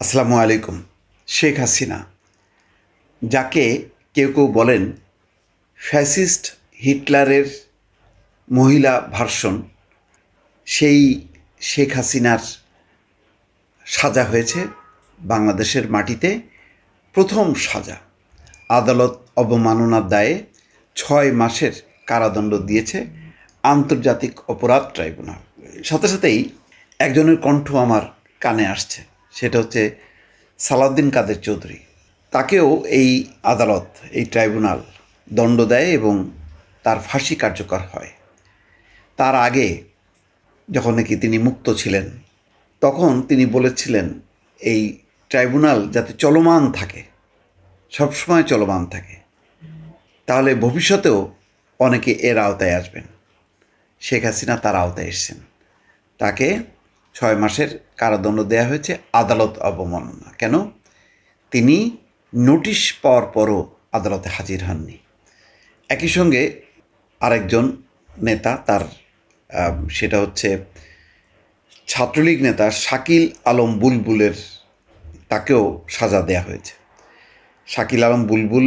আসসালামু আলাইকুম, শেখ হাসিনা। যাকে কেউ কেউ বলেন ফ্যাসিস্ট হিটলারের মহিলা ভার্সন, সেই শেখ হাসিনার সাজা হয়েছে বাংলাদেশের মাটিতে প্রথম সাজা। আদালত অবমাননার দায়ে ছয় মাসের কারাদণ্ড দিয়েছে আন্তর্জাতিক অপরাধ ট্রাইব্যুনাল। সাথে সাথেই একজনের কণ্ঠ আমার কানে আসছে। সেটা হচ্ছে সালাউদ্দিন কাদের চৌধুরী। তাকেও এই আদালত, এই ট্রাইব্যুনাল দণ্ড দেয় এবং তার ফাঁসি কার্যকর হয়। তার আগে যখন নাকি তিনি মুক্ত ছিলেন, তখন তিনি বলেছিলেন, এই ট্রাইব্যুনাল যাতে চলমান থাকে, সবসময় চলমান থাকে, তাহলে ভবিষ্যতেও অনেকে এর আওতায় আসবেন। শেখ হাসিনা তার আওতায় এসছেন। তাকে ছয় মাসের কারাদণ্ড দেওয়া হয়েছে, আদালত অবমাননা। কেন? তিনি নোটিশ পাওয়ার পরও আদালতে হাজির হননি। একই সঙ্গে আরেকজন নেতা তার সেটা হচ্ছে ছাত্রলীগ নেতা শাকিল আলম বুলবুলের তাকেও সাজা দেওয়া হয়েছে। শাকিল আলম বুলবুল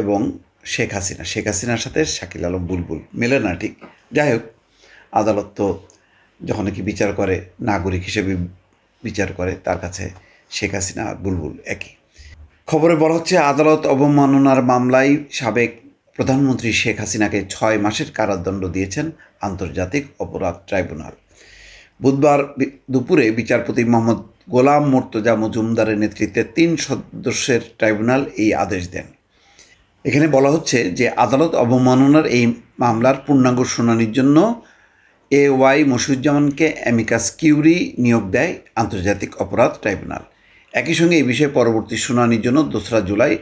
এবং শেখ হাসিনা, শেখ হাসিনার সাথে শাকিল আলম বুলবুল মেলে না, ঠিক? যাই হোক, আদালত তো যখন নাকি বিচার করে, নাগরিক হিসেবে বিচার করে, তার কাছে শেখ হাসিনা আর বুলবুল একই। খবরে বলা হচ্ছে, আদালত অবমাননার মামলায় সাবেক প্রধানমন্ত্রী শেখ হাসিনাকে ছয় মাসের কারাদণ্ড দিয়েছেন আন্তর্জাতিক অপরাধ ট্রাইব্যুনাল। বুধবার দুপুরে বিচারপতি মোহাম্মদ গোলাম মোর্তজা মজুমদারের নেতৃত্বে তিন সদস্যের ট্রাইব্যুনাল এই আদেশ দেন। এখানে বলা হচ্ছে যে, আদালত অবমাননার এই মামলার পূর্ণাঙ্গ শুনানির জন্য এ ওয়াই মসিউজ্জামানকে অ্যামিকাস কিউরি নিয়োগ দেয় আন্তর্জাতিক অপরাধ ট্রাইব্যুনাল। একই সঙ্গে এই বিষয়ে পরবর্তী শুনানির জন্য দোসরা জুলাই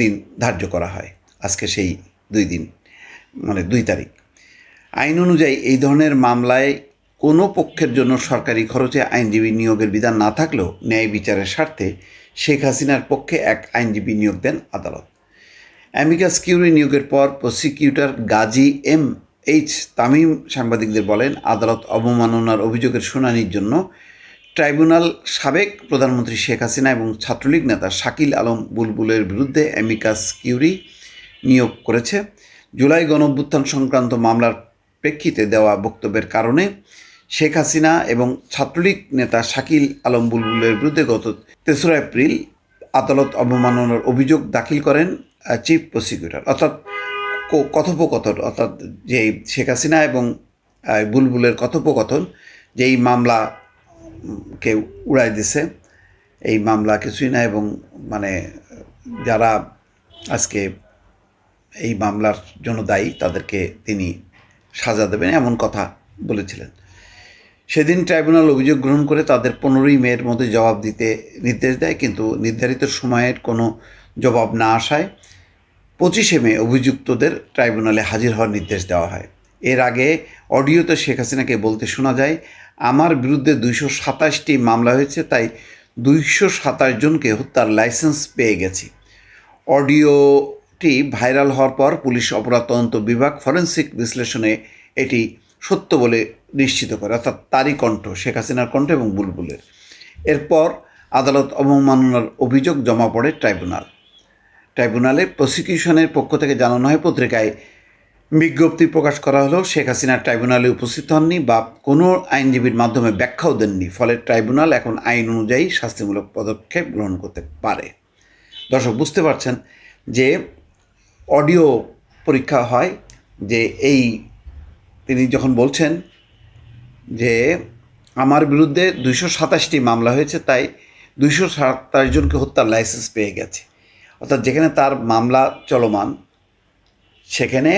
দিন ধার্য করা হয়। আজকে সেই দুই দিন মানে দুই তারিখ। আইন অনুযায়ী এই ধরনের মামলায় কোনো পক্ষের জন্য সরকারি খরচে আইনজীবী নিয়োগের বিধান না থাকলেও ন্যায় বিচারের স্বার্থে শেখ হাসিনার পক্ষে এক আইনজীবী নিয়োগ দেন আদালত। অ্যামিকাস কিউরি নিয়োগের পর prosecutor Gazi M H Tamim সাংবাদিকদের বলেন, আদালত অবমাননার অভিযোগের শুনানির জন্য ট্রাইব্যুনাল সাবেক প্রধানমন্ত্রী শেখ হাসিনা এবং ছাত্রলীগ নেতা শাকিল আলম বুলবুলের বিরুদ্ধে অ্যামিকাস কিউরি নিয়োগ করেছে। জুলাই গণঅভ্যুত্থান সংক্রান্ত মামলার প্রেক্ষিতে দেওয়া বক্তব্যের কারণে শেখ হাসিনা এবং ছাত্রলীগ নেতা শাকিল আলম বুলবুলের বিরুদ্ধে গত তেসরা এপ্রিল আদালত অবমাননার অভিযোগ দাখিল করেন চিফ প্রসিকিউটর। অর্থাৎ কথোপকথন, অর্থাৎ যে শেখ হাসিনা এবং বুলবুলের কথোপকথন যে এই মামলা কে উড়াই দিছে, এই মামলা কিছুই না এবং মানে যারা আজকে এই মামলার জন্য দায়ী, তাদেরকে তিনি সাজা দেবেন, এমন কথা বলেছিলেন। সেদিন ট্রাইব্যুনাল অভিযোগ গ্রহণ করে তাদের পনেরোই মেয়ের মধ্যে জবাব দিতে নির্দেশ দেয়, কিন্তু নির্ধারিত সময়ের কোনো জবাব না আসায় পঁচিশে মে অভিযুক্তদের ট্রাইব্যুনালে হাজির হওয়ার নির্দেশ দেওয়া হয়। এর আগে অডিওতে শেখ হাসিনাকে বলতে শোনা যায়, আমার বিরুদ্ধে দুইশো সাতাশটি মামলা হয়েছে, তাই দুইশো সাতাশ জনকে হত্যার লাইসেন্স পেয়ে গেছি। অডিওটি ভাইরাল হওয়ার পর পুলিশ অপরাধ তদন্ত বিভাগ ফরেন্সিক বিশ্লেষণে এটি সত্য বলে নিশ্চিত করে, অর্থাৎ তারই কণ্ঠ, শেখ হাসিনার কণ্ঠ এবং বুলবুলের। এরপর আদালত অবমাননার অভিযোগ জমা পড়ে ট্রাইব্যুনাল। ট্রাইব্যুনালে প্রসিকিউশনের পক্ষ থেকে জানানো হয় পত্রিকায় বিজ্ঞপ্তি প্রকাশ করা হলেও শেখ হাসিনা ট্রাইব্যুনালে উপস্থিত হননি বা কোনো আইনজীবীর মাধ্যমে ব্যাখ্যাও দেননি। ফলে ট্রাইব্যুনাল এখন আইন অনুযায়ী শাস্তিমূলক পদক্ষেপ গ্রহণ করতে পারে। দর্শক, বুঝতে পারছেন যে অডিও পরীক্ষা হয় যে এই তিনি যখন বলছেন যে আমার বিরুদ্ধে দুইশো সাতাশটি মামলা হয়েছে, তাই দুইশো সাতাশ জনকে হত্যার লাইসেন্স পেয়ে গেছে। অর্থাৎ যেখানে তার মামলা চলমান, সেখানে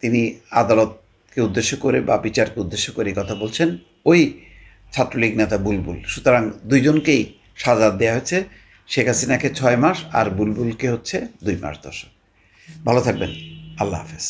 তিনি আদালতকে উদ্দেশ্য করে বা বিচারকে উদ্দেশ্য করে কথা বলছেন। ওই ছাত্রলীগ নেতা বুলবুল। সুতরাং দুইজনকেই সাজা দেওয়া হয়েছে শেখ হাসিনাকে ছয় মাস আর বুলবুলকে হচ্ছে দুই মাস দশক ভালো থাকবেন। আল্লাহ হাফেজ।